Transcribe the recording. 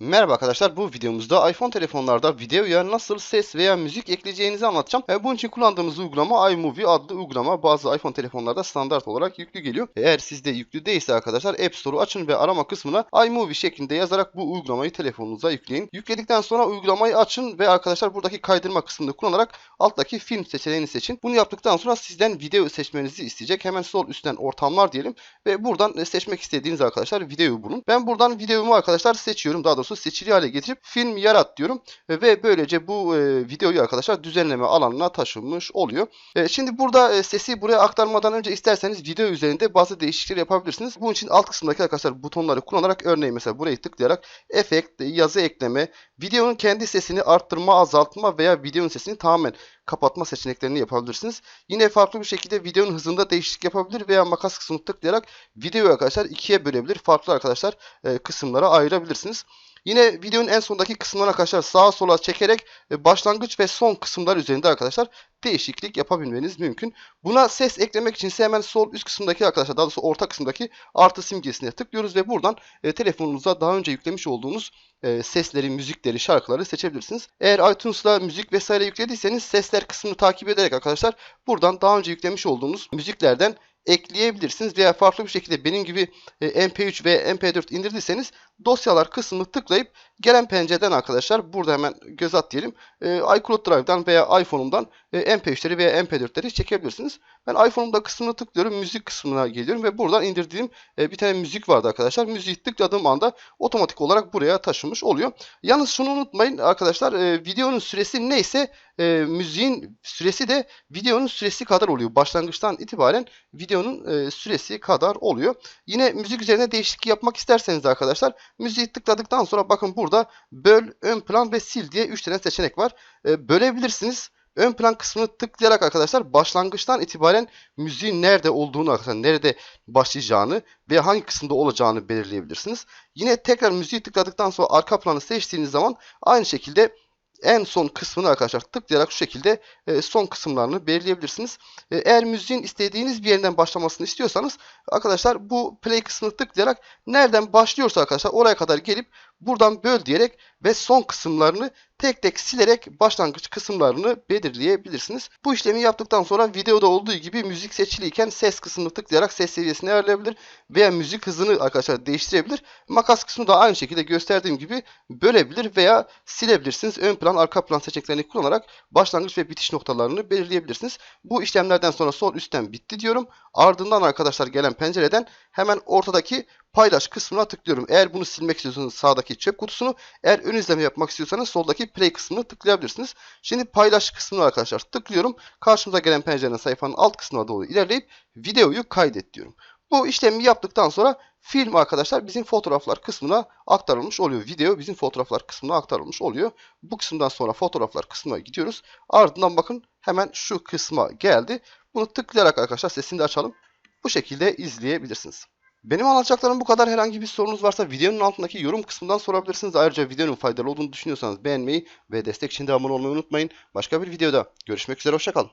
Merhaba arkadaşlar bu videomuzda iPhone telefonlarda videoya nasıl ses veya müzik ekleyeceğinizi anlatacağım. E, bunun için kullandığımız uygulama iMovie adlı uygulama bazı iPhone telefonlarda standart olarak yüklü geliyor. Eğer sizde yüklü değilse arkadaşlar App Store'u açın ve arama kısmına iMovie şeklinde yazarak bu uygulamayı telefonunuza yükleyin. Yükledikten sonra uygulamayı açın ve arkadaşlar buradaki kaydırma kısmını kullanarak alttaki film seçeneğini seçin. Bunu yaptıktan sonra sizden video seçmenizi isteyecek. Hemen sol üstten ortamlar diyelim ve buradan seçmek istediğiniz arkadaşlar videoyu bulun. Ben buradan videomu arkadaşlar seçiyorum. Daha doğrusu seçili hale getirip film yarat diyorum ve böylece bu e, videoyu arkadaşlar düzenleme alanına taşınmış oluyor. E, şimdi burada e, sesi buraya aktarmadan önce isterseniz video üzerinde bazı değişiklikler yapabilirsiniz. Bunun için alt kısımdaki arkadaşlar butonları kullanarak örneğin mesela burayı tıklayarak efekt, yazı ekleme, videonun kendi sesini arttırma, azaltma veya videonun sesini tamamen kapatma seçeneklerini yapabilirsiniz. Yine farklı bir şekilde videonun hızında değişiklik yapabilir veya makas kısmını tıklayarak videoyu arkadaşlar ikiye bölebilir. Farklı arkadaşlar kısımlara ayırabilirsiniz. Yine videonun en sondaki kısımlarına arkadaşlar sağa sola çekerek e, başlangıç ve son kısımlar üzerinde arkadaşlar değişiklik yapabilmeniz mümkün. Buna ses eklemek için ise hemen sol üst kısımdaki arkadaşlar daha doğrusu orta kısımdaki artı simgesine tıklıyoruz ve buradan e, telefonunuza daha önce yüklemiş olduğunuz e, sesleri, müzikleri, şarkıları seçebilirsiniz. Eğer iTunes'la müzik vesaire yüklediyseniz sesler kısmını takip ederek arkadaşlar buradan daha önce yüklemiş olduğunuz müziklerden ekleyebilirsiniz veya farklı bir şekilde benim gibi e, MP3 ve MP4 indirdiyseniz dosyalar kısmını tıklayıp gelen pencereden arkadaşlar burada hemen göz at diyelim e, iCloud Drive'dan veya iPhone'umdan e, MP3'leri veya MP4'leri çekebilirsiniz. Ben iPhone'umda kısmını tıklıyorum müzik kısmına geliyorum ve buradan indirdiğim e, bir tane müzik vardı arkadaşlar. Müziği tıkladığım anda otomatik olarak buraya taşınmış oluyor. Yalnız şunu unutmayın arkadaşlar e, videonun süresi neyse e, müziğin süresi de videonun süresi kadar oluyor. Başlangıçtan itibaren videonun e, süresi kadar oluyor. Yine müzik üzerine değişiklik yapmak isterseniz arkadaşlar müziği tıkladıktan sonra bakın burada böl, ön plan ve sil diye 3 tane seçenek var. E, bölebilirsiniz. Ön plan kısmını tıklayarak arkadaşlar başlangıçtan itibaren müziğin nerede olduğunu arkadaşlar nerede başlayacağını ve hangi kısımda olacağını belirleyebilirsiniz. Yine tekrar müziği tıkladıktan sonra arka planı seçtiğiniz zaman aynı şekilde en son kısmını arkadaşlar tıklayarak şu şekilde e, son kısımlarını belirleyebilirsiniz. E, eğer müziğin istediğiniz bir yerinden başlamasını istiyorsanız arkadaşlar bu play kısmını tıklayarak nereden başlıyorsa arkadaşlar oraya kadar gelip buradan böl diyerek ve son kısımlarını tek tek silerek başlangıç kısımlarını belirleyebilirsiniz. Bu işlemi yaptıktan sonra videoda olduğu gibi müzik seçiliyken ses kısmını tıklayarak ses seviyesini ayarlayabilir veya müzik hızını arkadaşlar değiştirebilir. Makas kısmı da aynı şekilde gösterdiğim gibi bölebilir veya silebilirsiniz. Ön plan, arka plan seçeneklerini kullanarak başlangıç ve bitiş noktalarını belirleyebilirsiniz. Bu işlemlerden sonra sol üstten bitti diyorum. Ardından arkadaşlar gelen pencereden hemen ortadaki paylaş kısmına tıklıyorum. Eğer bunu silmek istiyorsanız sağdaki çöp kutusunu, eğer ön izleme yapmak istiyorsanız soldaki play kısmını tıklayabilirsiniz. Şimdi paylaş kısmına arkadaşlar tıklıyorum. Karşımıza gelen pencerenin sayfanın alt kısmına doğru ilerleyip videoyu kaydet diyorum. Bu işlemi yaptıktan sonra film arkadaşlar bizim fotoğraflar kısmına aktarılmış oluyor. Video bizim fotoğraflar kısmına aktarılmış oluyor. Bu kısımdan sonra fotoğraflar kısmına gidiyoruz. Ardından bakın hemen şu kısma geldi. Bunu tıklayarak arkadaşlar sesini de açalım. Bu şekilde izleyebilirsiniz. Benim anlatacaklarım bu kadar. Herhangi bir sorunuz varsa videonun altındaki yorum kısmından sorabilirsiniz. Ayrıca videonun faydalı olduğunu düşünüyorsanız beğenmeyi ve destek için de abone olmayı unutmayın. Başka bir videoda görüşmek üzere. Hoşçakalın.